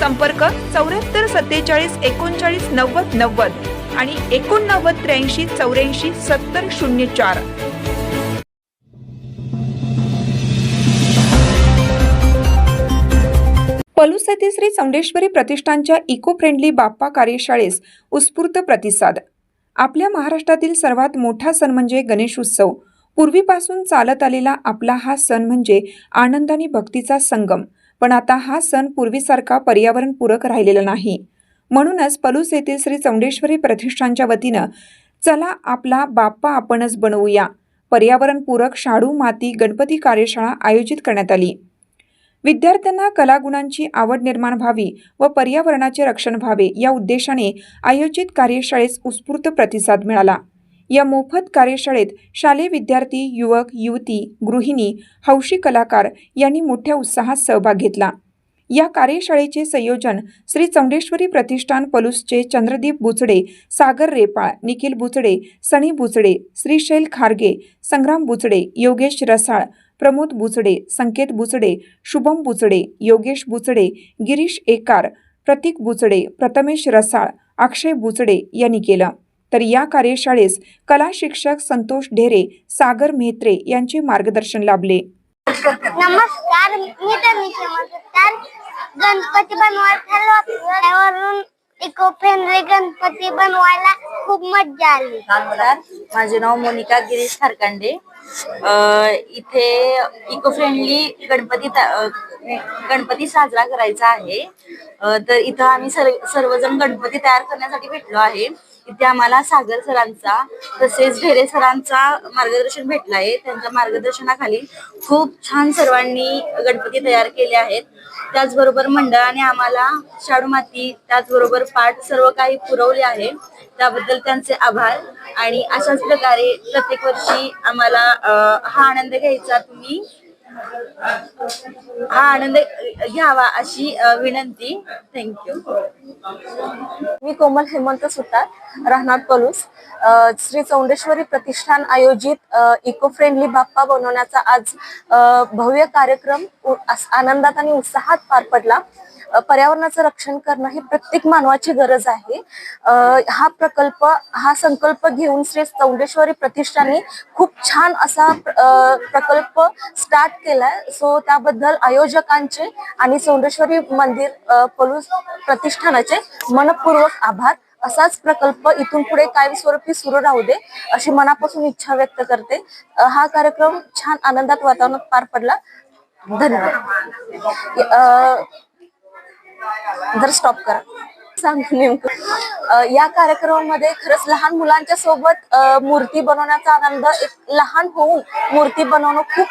संपर्क चौऱ्याहत्तर सत्तेचाळीस एकोणचाळीस नव्वद नव्वद आणि एकोणनव्वद त्र्याऐंशी चौऱ्याऐंशी सत्तर शून्य चार. पलुसती श्री चौंडेश्वरी प्रतिष्ठानच्या इको फ्रेंडली बाप्पा कार्यशाळेस उत्स्फूर्त प्रतिसाद. आपल्या महाराष्ट्रातील सर्वात मोठा सण म्हणजे गणेश उत्सव पूर्वीपासून चालत आलेला आपला हा सण म्हणजे आनंद आणि भक्तीचा संगम. पण आता हा सण पूर्वीसारखा पर्यावरणपूरक राहिलेला नाही. म्हणूनच पलूस येथील श्री चौंडेश्वरी प्रतिष्ठानच्या वतीनं चला आपला बाप्पा आपणच बनवूया. पर्यावरणपूरक शाडू माती गणपती कार्यशाळा आयोजित करण्यात आली. विद्यार्थ्यांना कलागुणांची आवड निर्माण व्हावी व पर्यावरणाचे रक्षण व्हावे या उद्देशाने आयोजित कार्यशाळेस उत्स्फूर्त प्रतिसाद मिळाला. या मोफत कार्यशाळेत शालेय विद्यार्थी युवक युवती गृहिणी हौशी कलाकार यांनी मोठ्या उत्साहात सहभाग घेतला. या कार्यशाळेचे संयोजन श्री चौंडेश्वरी प्रतिष्ठान पलूसचे चंद्रदीप बुचडे सागर रेपाळ निखिल बुचडे सनी बुचडे श्रीशैल खारगे संग्राम बुचडे योगेश रसाळ प्रमोद बुचडे संकेत बुचडे शुभम बुचडे योगेश बुचडे गिरीश एकार प्रतीक बुचडे प्रथमेश रसाळ अक्षय बुचडे यांनी केलं. तर या कार्यशाळेस कला शिक्षक संतोष ढेरे सागर म्हेत्रे यांचे मार्गदर्शन लाभले. नमस्कार मी तनिषा मजूमदार गणपती बनवायला इको फ्रेंडली गणपती बनवायला खूप मज्जा आली. नमस्कार माझे नाव मोनिका गिरीश खारकांडे अ, इथे इको फ्रेंडली गणपती गणपती साजरा करायचा आहे. तर इथं आम्ही सर्व सर्वजण गणपती तयार करण्यासाठी भेटलो आहे. इथे आम्हाला सागर सरांचा तसेच ढेरे सरांचा मार्गदर्शन भेटला आहे. त्यांच्या मार्गदर्शनाखाली खूप छान सर्वांनी गणपती तयार केले आहेत. त्याचबरोबर मंडळाने आम्हाला शाडू माती त्याचबरोबर पाठ सर्व काही पुरवले आहे. त्याबद्दल त्यांचे आभार. आणि अशाच प्रकारे प्रत्येक वर्षी आम्हाला हा आनंद घ्यायचा तुम्ही. हा आनंद घ्यावा अशी विनंती. थँक्यू मी कोमल हेमंत सुतार राहणार पलूस. श्री चौंडेश्वरी प्रतिष्ठान आयोजित इको फ्रेंडली बाप्पा बनवण्याचा आज भव्य कार्यक्रम उ- आनंदात आणि उत्साहात पार पडला. पर्यावरणाचं रक्षण करणं ही प्रत्येक मानवाची गरज आहे. हा प्रकल्प हा संकल्प घेऊन श्री चौंडेश्वरी प्रतिष्ठाने खूप छान असा प्रकल्प स्टार्ट केलाय. सो त्याबद्दल आयोजकांचे आणि चौंडेश्वरी मंदिर पलूस प्रतिष्ठानाचे मनपूर्वक आभार. असाच प्रकल्प इथून पुढे कायमस्वरूपी सुरू राहू दे अशी मनापासून इच्छा व्यक्त करते. हा कार्यक्रम छान आनंदात वातावरणात पार पडला. धन्यवाद. जर स्टॉप करा. सांगतो नेमकं. या कार्यक्रमामध्ये खरंच लहान मुलांच्या सोबत मूर्ती बनवण्याचा आनंद एक लहान होऊन मूर्ती बनवणं खूप